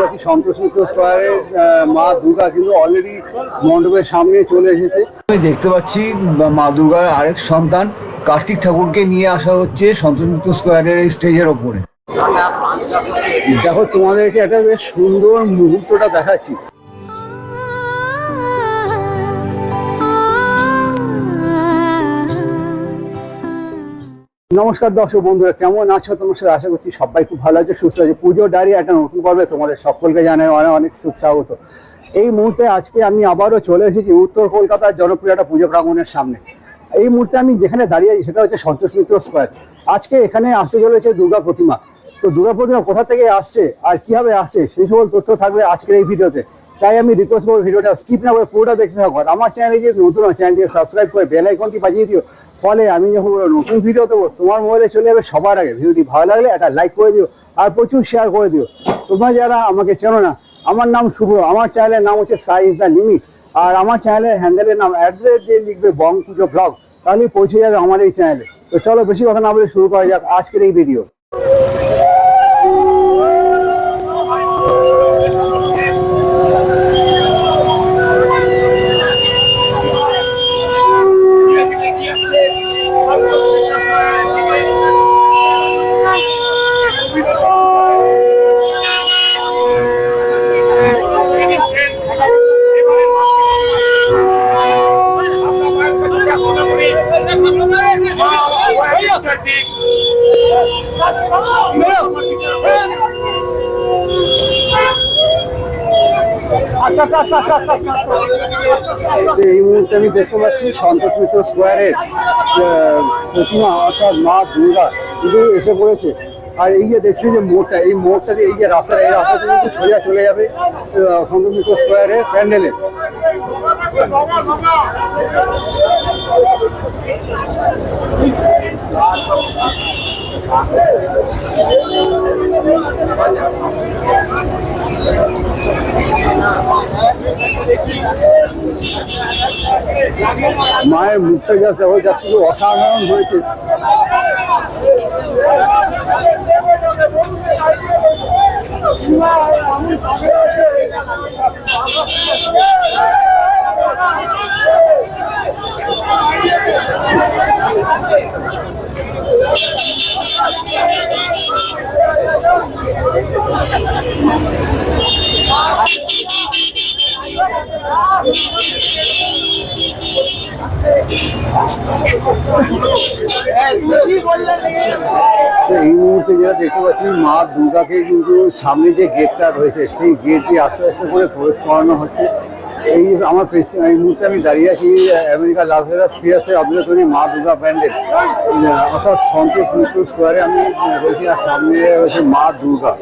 পাচ্ছি সন্তোষ মিত্র স্কোয়ারের মা দুর্গা কিন্তু অলরেডি মণ্ডপের সামনে চলে এসেছে। আমি দেখতে পাচ্ছি মা দুর্গার আরেক সন্তান কার্তিক ঠাকুরকে নিয়ে আসা হচ্ছে সন্তোষ মিত্র স্কোয়ারের এই স্টেজের ওপরে। দেখো তোমাদেরকে একটা বেশ সুন্দর মুহূর্তটা দেখাচ্ছি। নমস্কার দর্শক বন্ধুরা, কেমন আছো তোমার? সাথে আশা করছি সবাই খুব ভালো আছে, সুস্থ আছে। পুজো ডায়রি একটা নতুন পর্বে তোমাদের সকলকে জানাই অনেক অনেক শুভ স্বাগত। এই মুহূর্তে আজকে আমি আবারও চলে এসেছি উত্তর কলকাতার জনপ্রিয় একটা পুজো প্রাঙ্গণের সামনে। এই মুহূর্তে আমি যেখানে দাঁড়িয়ে আছি সেটা হচ্ছে সন্তোষ মিত্র স্কোয়ার। আজকে এখানে আসতে চলেছে দুর্গা প্রতিমা। তো দুর্গা প্রতিমা কোথা থেকে আসছে আর কীভাবে আসছে সেই সকল তথ্য থাকবে আজকের এই ভিডিওতে। তাই আমি রিকোয়েস্ট করব ভিডিওটা স্কিপ না করে পুরোটা দেখতে থাকো। আর আমার চ্যানেলে যে নতুন চ্যানেলটিকে সাবস্ক্রাইব করে বেল আইকনটি বাজিয়ে দিও। ফলে আমি যখন নতুন ভিডিও দেবো, তোমার মোবাইলে চলে যাবে সবার আগে। ভিডিওটি ভালো লাগলে একটা লাইক করে দিও আর প্রচুর শেয়ার করে দিও। তোমরা যারা আমাকে চেনো না, আমার নাম শুভ। আমার চ্যানেলের নাম হচ্ছে স্কাই ইজ দ্য লিমিট আর আমার চ্যানেলের হ্যান্ডেলের নাম অ্যাড্রেস দিয়ে লিখবে বং পুজো ব্লগ তাহলেই পৌঁছে যাবে আমার এই চ্যানেলে তো চলো, বেশি কথা না বলে শুরু করা যাক আজকের এই ভিডিও এই মুহূর্তে আমি দেখতে পাচ্ছি সন্তোষ মিত্র স্কোয়ারের প্রতিমা, অর্থাৎ মা দুর্গা কিন্তু এসে পড়েছে। আর এই যে দেখছি যে মোড়টা, এই মোড়টা দিয়ে এই যে রাস্তা এই রাস্তাটা কিন্তু সোজা চলে যাবে সন্তোষ মিত্র স্কোয়ারের প্যান্ডেলে। মায়ের মুখটা জাস্ট ওই জাস্ট কিন্তু অসাধারণ হয়েছে তো এই মুহূর্তে যেটা দেখতে পাচ্ছি, মা দুর্গাকে কিন্তু সামনে যে গেটটা রয়েছে, সেই গেট দিয়ে আস্তে আস্তে করে প্রবেশ করানো হচ্ছে। এই আমার এই মুহূর্তে আমি দাঁড়িয়ে আছি আমেরিকা লাস ভেগাস ফিয়াসের অবজারভেটরি মা দুর্গা প্যান্ডেল অর্থাৎ সন্তোষ মিত্র স্কোয়ারে আমি রয়েছি, আর সামনে রয়েছে মা দুর্গা।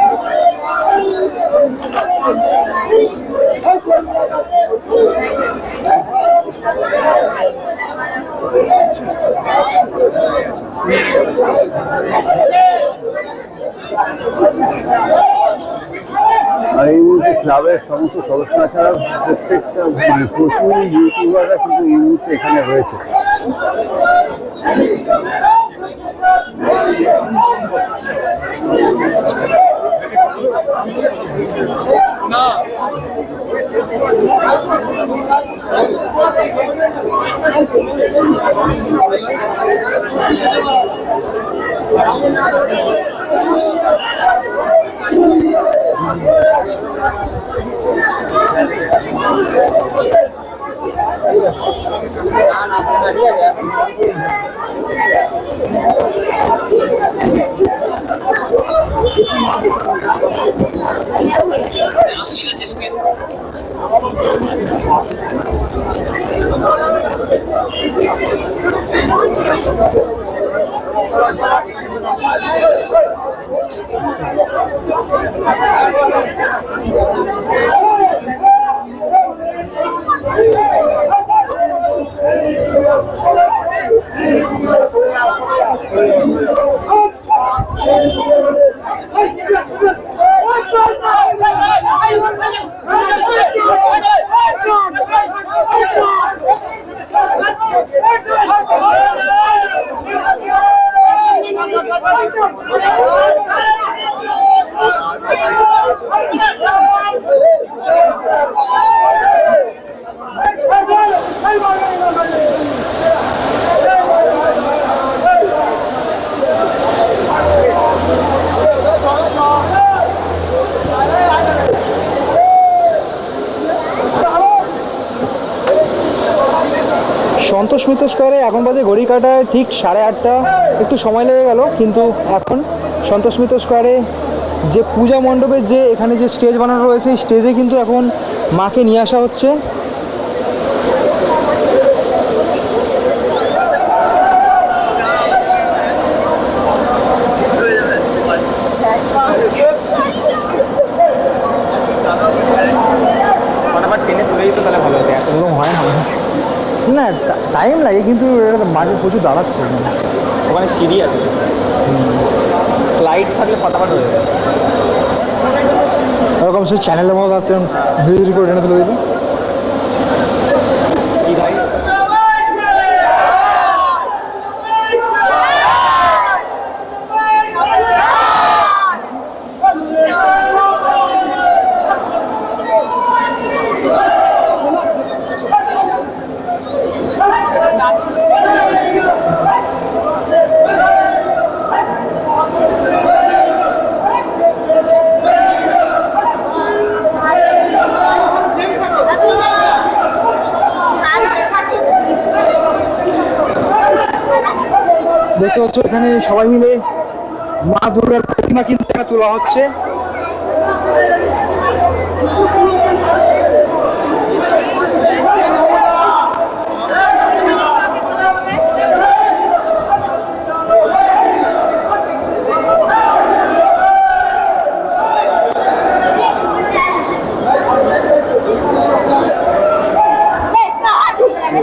আর এই মুহূর্তে ক্লাবের সমস্ত সদস্যরা ছাড়া প্রত্যেকটা মানে প্রচুর ইউটিউবাররা কিন্তু এই মুহূর্তে এখানে রয়েছে Thank you. No. I'm মিত্র স্কোয়ারে এখন বাজে ঘড়ি কাটায় ঠিক সাড়ে আটটা। একটু সময় লেগে গেল, কিন্তু এখন সন্তোষ মিত্র স্কোয়ারে যে পূজা মণ্ডপের যে এখানে যে স্টেজ বানানো রয়েছে স্টেজে কিন্তু এখন মাকে নিয়ে আসা হচ্ছে ফটাফট টেনে তুলে দিত তাহলে ভালো হতো এত ওরকম হয় না না টাইম লাগে কিন্তু মাঝে প্রচুর দাঁড়াচ্ছে। ওখানে সিঁড়ি আছে। লাইট থাকলে ফটাফট হয়ে যাবে। ওরকম সে চ্যানেলের মতো থাকতে ধীরে ধীরে করে টেনে তুলে দিল কি ভাই দেখতে পাচ্ছ, এখানে সবাই মিলে মা দুর্গার প্রতিমা কিন্তু তোলা হচ্ছে।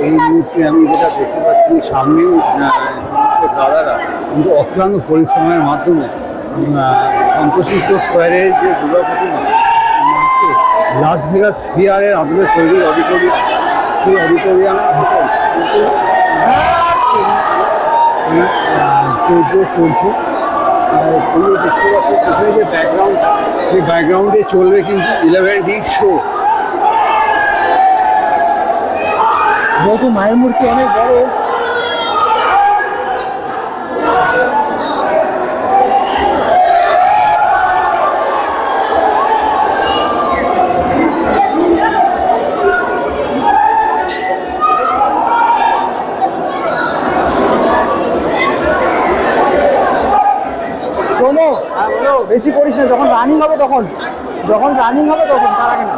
এই মুহূর্তে আমি যেটা দেখতে পাচ্ছি সামনেও দাদারা। কিন্তু অক্লান্ত পরিশ্রমের মাধ্যমে সন্তোষ মিত্র স্কোয়ারের যে দুর্গা প্রতিমা লাস ভেগাস স্পিয়ারের আদলে তৈরি অডিটোরিয়াম সেই পুজো চলছে। আর দেখতে পাচ্ছি পিছনে যে ব্যাকগ্রাউন্ড সেই ব্যাকগ্রাউন্ডে চলবে কিন্তু ইলেভেন ডি শো যেহেতু মায়ের মূর্তি অনেক বড় বেশি করিস না যখন রানিং হবে তখন যখন রানিং হবে তখন তার আগে না।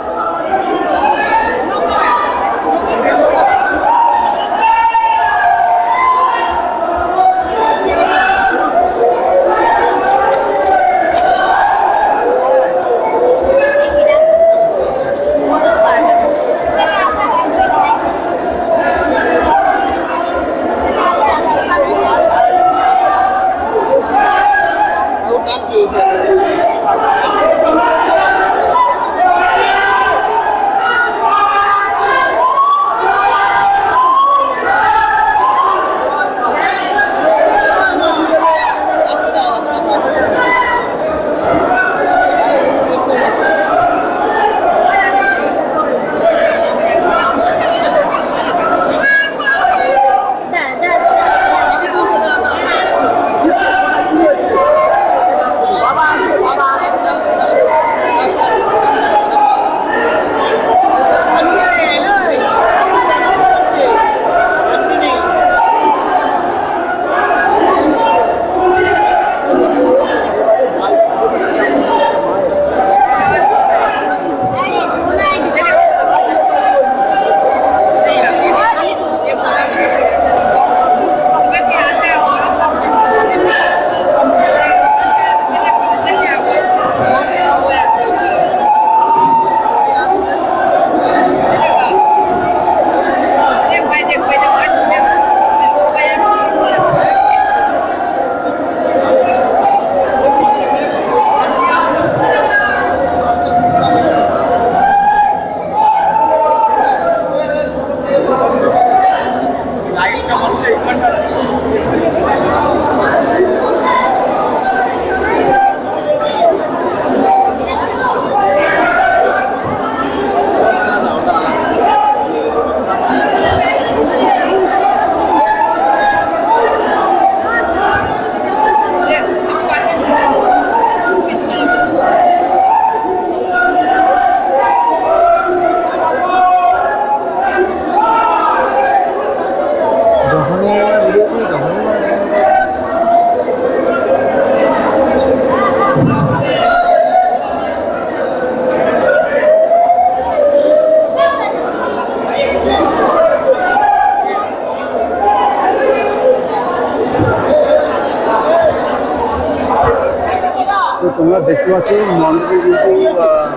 দেখতে পাচ্ছ, মন্দিরে কিন্তু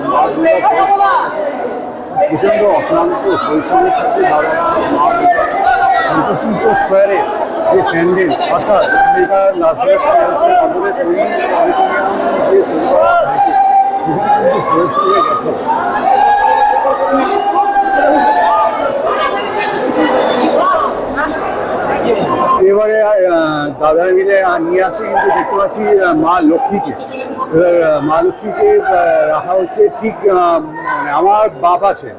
মা দুর্গা প্রচণ্ড অক্লান্ত পরিশ্রমের সাথে দাদা মা দুর্গা সন্তোষমিত্র স্কোয়ারে যে প্যান্ডেল অর্থাৎ আমেরিকার লাস ভেগাস প্যালেসের এবারে দাদা মিলে নিয়ে আসি, কিন্তু দেখতে পাচ্ছি মা লক্ষ্মীকে। এবার মা লক্ষ্মীকে রাখা হচ্ছে ঠিক মানে আমার বাপ আছে।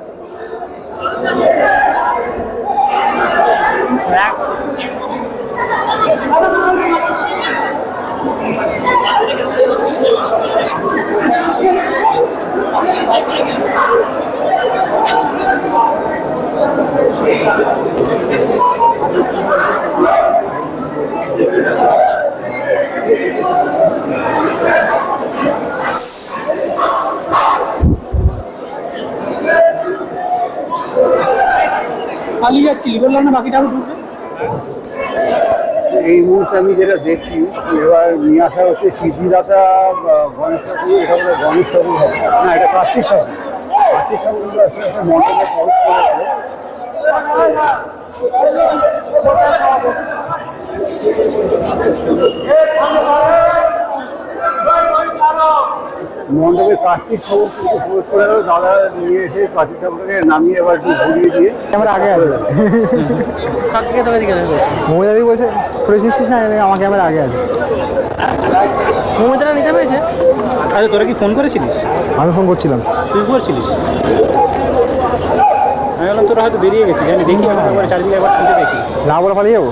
বললাম না বাকিটা আরও ঢুকবে? এই মুহূর্তে আমি যেটা দেখছি এবার নিয়ে আসা হচ্ছে সিদ্ধিদাতা গণেশ ঠাকুর এটা বলে গণেশ ঠাকুর হবে। না এটা কার্তিক ঠাকুর। কার্তিক ঠাকুর আস্তে আস্তে মণ্ডপে প্রবেশ করে গেল মণ্ডপে কার্তিক ঠাকুর কিন্তু প্রবেশ করে গেল দাদা নিয়ে এসে কার্তিক ঠাকুরকে নামিয়ে এবার একটু ঘুরিয়ে দিয়ে ক্যামেরা আগে আছে তোকে মহিলাদি বলছে ফ্রেশ নিচ্ছিস না? আমার ক্যামেরা আগে আছে মমতারা নিতে পেরেছে? আচ্ছা তোরা কি ফোন করেছিলিস? আমি ফোন করছিলাম। তুই করছিলিস? আমি বললাম তোরা হয়তো বেরিয়ে গেছিস আমি দেখি আমি একবার চারিদিকে একবার খুঁজে দেখি। না বলে পালিয়ে যাব?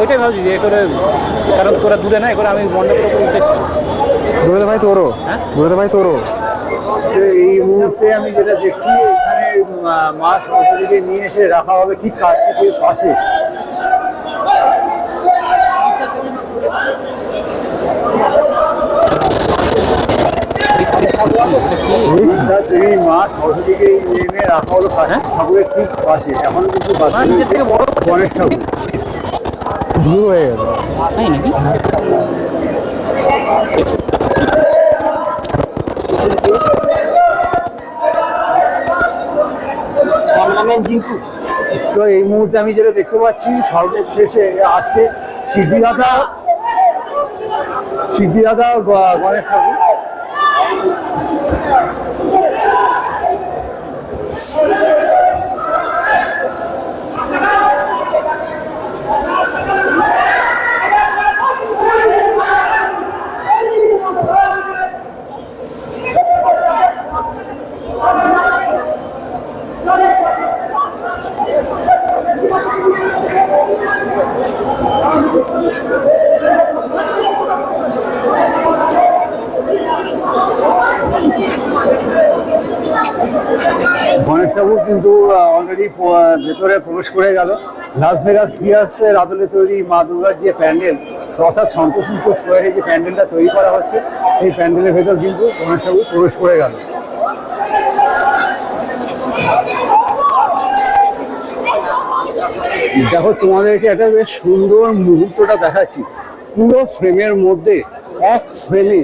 ওইটাই ভাবছি যে এ করে কারণ তোরা দূরে না করে আমি মণ্ডপের উপর ভাই তোরও হ্যাঁ? দৌড়ে ভাই তোরও। এই মুহূর্তে আমি যেটা দেখছি এখানে মা- মা সরস্বতীকে নিয়ে এসে রাখা হবে ঠিক কার্তিকের পাশে। তা তুমি মা সরস্বতীকে এনে রাখা হলো কার্তিক ঠাকুরের ঠিক পাশে। এখন কিন্তু গণেশ ঠাকুর। হয়ে গেল। তাই নাকি? ক্যামেরাম্যান জিঙ্কু। তো এই মুহূর্তে আমি যেটা দেখতে পাচ্ছি, সর্বশেষে আসছে সিদ্ধিদাতা সিদ্ধিদাতা গণেশ ঠাকুর গণেশ ঠাকুর কিন্তু অলরেডি ভেতরে প্রবেশ করে গেল। লাস ভেগাস ফিয়ার্সের আদলে তৈরি মা দুর্গার যে প্যান্ডেল, অর্থাৎ সন্তোষ মুখ স্কোয়ারে যে প্যান্ডেলটা তৈরি করা হচ্ছে, সেই প্যান্ডেলের ভেতর কিন্তু গণেশ ঠাকুর প্রবেশ করে গেল। দেখো, তোমাদেরকে একটা বেশ সুন্দর মুহূর্তটা দেখাচ্ছি। পুরো ফ্রেমের মধ্যে, এক ফ্রেমে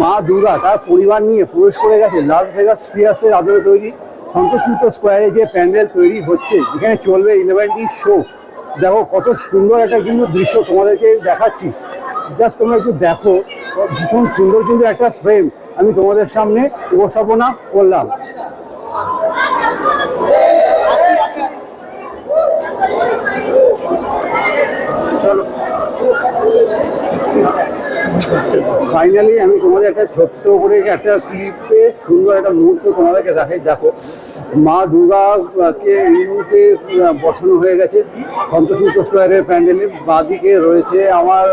মা দুর্গা তার পরিবার নিয়ে প্রবেশ করে গেছে। লাস ভেগাস স্পিয়ার্সের আদলে তৈরি সন্তোষ মিত্র স্কোয়ারে যে প্যান্ডেল তৈরি হচ্ছে, যেখানে চলবে ইলেভেন ডি শো দেখো, কত সুন্দর একটা কিন্তু দৃশ্য তোমাদেরকে দেখাচ্ছি। জাস্ট তোমরা একটু দেখো, ভীষণ সুন্দর কিন্তু একটা ফ্রেম আমি তোমাদের সামনে উপস্থাপনা করলাম। ফাইনালি আমি তোমাদের একটা ছোট্ট করে একটা ক্লিপে সুন্দর একটা মুহূর্ত তোমাদেরকে দেখাই। দেখো, মা দুর্গাকে এই মুহূর্তে বসানো হয়ে গেছে। সন্তোষ মিত্র স্কোয়ারের প্যান্ডেলে বাঁদিকে রয়েছে আমার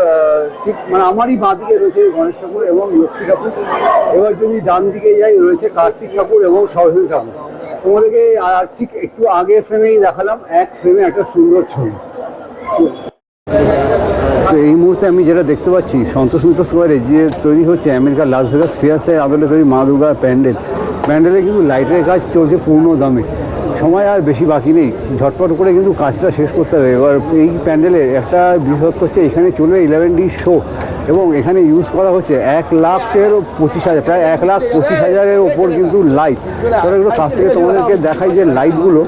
ঠিক মানে আমারই বাঁদিকে রয়েছে গণেশ ঠাকুর এবং লক্ষ্মী ঠাকুর। এবার যদি ডান দিকে যাই, রয়েছে কার্তিক ঠাকুর এবং সরস্বতী ঠাকুর। তোমাদেরকে ঠিক একটু আগে ফ্রেমেই দেখালাম, এক ফ্রেমে একটা সুন্দর ছবি। তো এই মুহূর্তে আমি যেটা দেখতে পাচ্ছি, সন্তোষ মিত্র স্কোয়ারে যে তৈরি হচ্ছে আমেরিকার লাস ভেগাস ফিয়ার্সের আদলে তৈরি মা দুর্গার প্যান্ডেল। প্যান্ডেলে কিন্তু লাইটের কাজ চলছে পূর্ণ দামে। সময় আর বেশি বাকি নেই। ঝটপট করে কিন্তু কাজটা শেষ করতে হবে। এবার এই প্যান্ডেলের একটা বিশেষত্ব হচ্ছে, এখানে চলবে ইলেভেন ডি শো এবং এখানে ইউজ করা হচ্ছে এক লাখের পঁচিশ হাজার, প্রায় এক লাখ পঁচিশ হাজারের ওপর কিন্তু লাইট এগুলো কাছ থেকে তোমাদেরকে দেখাই যে লাইটগুলো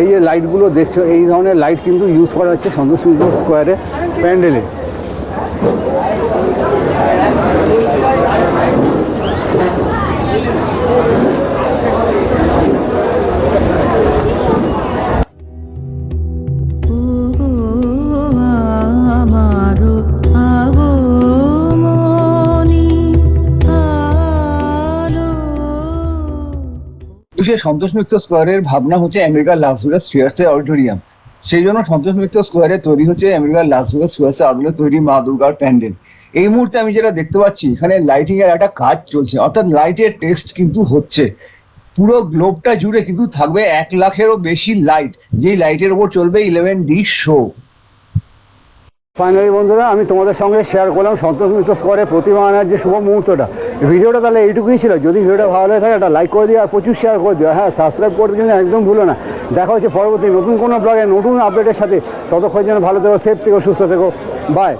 এই যে লাইটগুলো দেখছ, এই ধরনের লাইট কিন্তু ইউজ করা হচ্ছে সন্তোষ মিত্র স্কোয়ারে প্যান্ডেলে। সে সন্তোষ মিত্র স্কোয়ারের ভাবনা হচ্ছে আমেরিকার লাস ভেগাস স্পিয়ার্সের অডিটোরিয়াম সেই জন্য সন্তোষ মিত্র স্কোয়ারে তৈরি হচ্ছে আমেরিকার লাস ভেগাস স্পিয়ার্সের আদলে তৈরি মা দুর্গার প্যান্ডেল। এই মুহূর্তে আমি যেটা দেখতে পাচ্ছি, এখানে লাইটিং এর একটা কাজ চলছে। অর্থাৎ লাইটের টেস্ট কিন্তু হচ্ছে। পুরো গ্লোবটা জুড়ে কিন্তু থাকবে এক লাখেরও বেশি লাইট যেই লাইটের ওপর চলবে ইলেভেন ডি শো ফাইনালি বন্ধুরা, আমি তোমাদের সঙ্গে শেয়ার করলাম সন্তোষ মিত্র স্কোয়ারে প্রতিমা আনার যে শুভ মুহূর্তটা। ভিডিওটা তাহলে এইটুকুই ছিল। যদি ভিডিওটা ভালো লাগে থাকে, একটা লাইক করে দিও আর প্রচুর শেয়ার করে দিও। হ্যাঁ সাবস্ক্রাইব করতে কিন্তু একদম ভুলো না। দেখা হচ্ছে পরবর্তী নতুন কোনো ব্লগে নতুন আপডেটের সাথে। ততক্ষণ যেন ভালো থেকো সেফ থেকো, সুস্থ থেকো। বাই